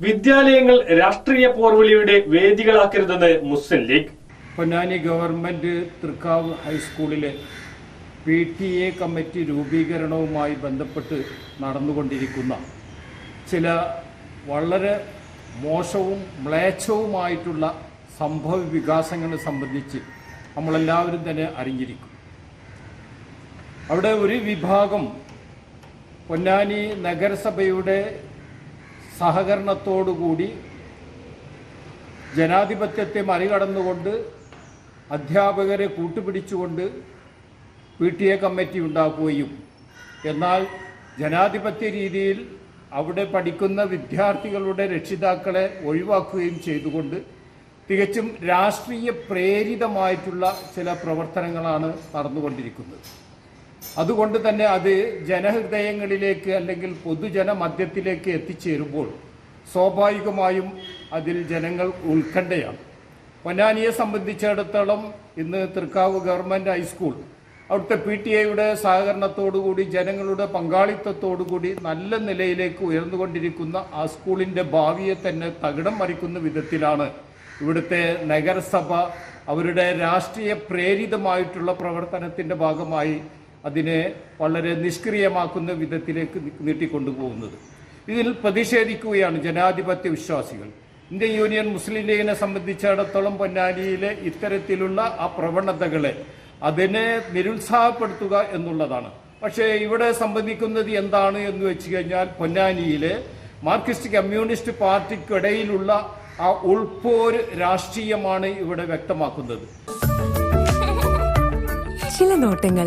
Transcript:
വിദ്യാലയങ്ങൾ രാഷ്ട്രീയ പോർവിളിയുടെ വേദികളാക്കരുതെന്ന് മുസ്ലിം ലീഗ്. പൊന്നാനി ഗവൺമെന്റ് തൃക്കാവ് ഹൈസ്കൂളിലെ പി ടി എ കമ്മിറ്റി രൂപീകരണവുമായി ബന്ധപ്പെട്ട് നടന്നുകൊണ്ടിരിക്കുന്ന ചില വളരെ മോശവും മ്ലേച്ഛവുമായിട്ടുള്ള സംഭവ വികാസങ്ങളെ സംബന്ധിച്ച് നമ്മളെല്ലാവരും തന്നെ അറിഞ്ഞിരിക്കും. അവിടെ ഒരു വിഭാഗം പൊന്നാനി നഗരസഭയുടെ സഹകരണത്തോടുകൂടി ജനാധിപത്യത്തെ മറികടന്നുകൊണ്ട് അധ്യാപകരെ കൂട്ടുപിടിച്ചുകൊണ്ട് പി ടി എ കമ്മിറ്റി ഉണ്ടാക്കുകയും എന്നാൽ ജനാധിപത്യ രീതിയിൽ അവിടെ പഠിക്കുന്ന വിദ്യാർത്ഥികളുടെ രക്ഷിതാക്കളെ ഒഴിവാക്കുകയും ചെയ്തുകൊണ്ട് തികച്ചും രാഷ്ട്രീയ പ്രേരിതമായിട്ടുള്ള ചില പ്രവർത്തനങ്ങളാണ് നടന്നുകൊണ്ടിരിക്കുന്നത്. അതുകൊണ്ട് തന്നെ അത് ജനഹൃദയങ്ങളിലേക്ക് അല്ലെങ്കിൽ പൊതുജന മധ്യത്തിലേക്ക് എത്തിച്ചേരുമ്പോൾ സ്വാഭാവികമായും അതിൽ ജനങ്ങൾ ഉത്കണ്ഠയാണ്. പൊന്നാനിയെ സംബന്ധിച്ചിടത്തോളം ഇന്ന് തൃക്കാവ് ഗവൺമെന്റ് ഹൈസ്കൂൾ അവിടുത്തെ പി ടി എയുടെ സഹകരണത്തോടുകൂടി ജനങ്ങളുടെ പങ്കാളിത്തത്തോടുകൂടി നല്ല നിലയിലേക്ക് ഉയർന്നുകൊണ്ടിരിക്കുന്ന ആ സ്കൂളിന്റെ ഭാവിയെ തന്നെ തകിടം മറിക്കുന്ന വിധത്തിലാണ് ഇവിടുത്തെ നഗരസഭ അവരുടെ രാഷ്ട്രീയ പ്രേരിതമായിട്ടുള്ള പ്രവർത്തനത്തിന്റെ ഭാഗമായി അതിനെ വളരെ നിഷ്ക്രിയമാക്കുന്ന വിധത്തിലേക്ക് നീട്ടിക്കൊണ്ടുപോകുന്നത്. ഇതിൽ പ്രതിഷേധിക്കുകയാണ് ജനാധിപത്യ വിശ്വാസികൾ. ഇന്ത്യൻ യൂണിയൻ മുസ്ലിം ലീഗിനെ സംബന്ധിച്ചിടത്തോളം പൊന്നാനിയിലെ ഇത്തരത്തിലുള്ള ആ പ്രവണതകളെ അതിനെ നിരുത്സാഹപ്പെടുത്തുക എന്നുള്ളതാണ്. പക്ഷേ ഇവിടെ സംബന്ധിക്കുന്നത് എന്താണ് എന്ന് വെച്ച് കഴിഞ്ഞാൽ പൊന്നാനിയിലെ മാർക്സിസ്റ്റ് കമ്മ്യൂണിസ്റ്റ് പാർട്ടിക്കിടയിലുള്ള ആ ഉൾപോര് രാഷ്ട്രീയമാണ് ഇവിടെ വ്യക്തമാക്കുന്നത്. ചില നോട്ടങ്ങൾ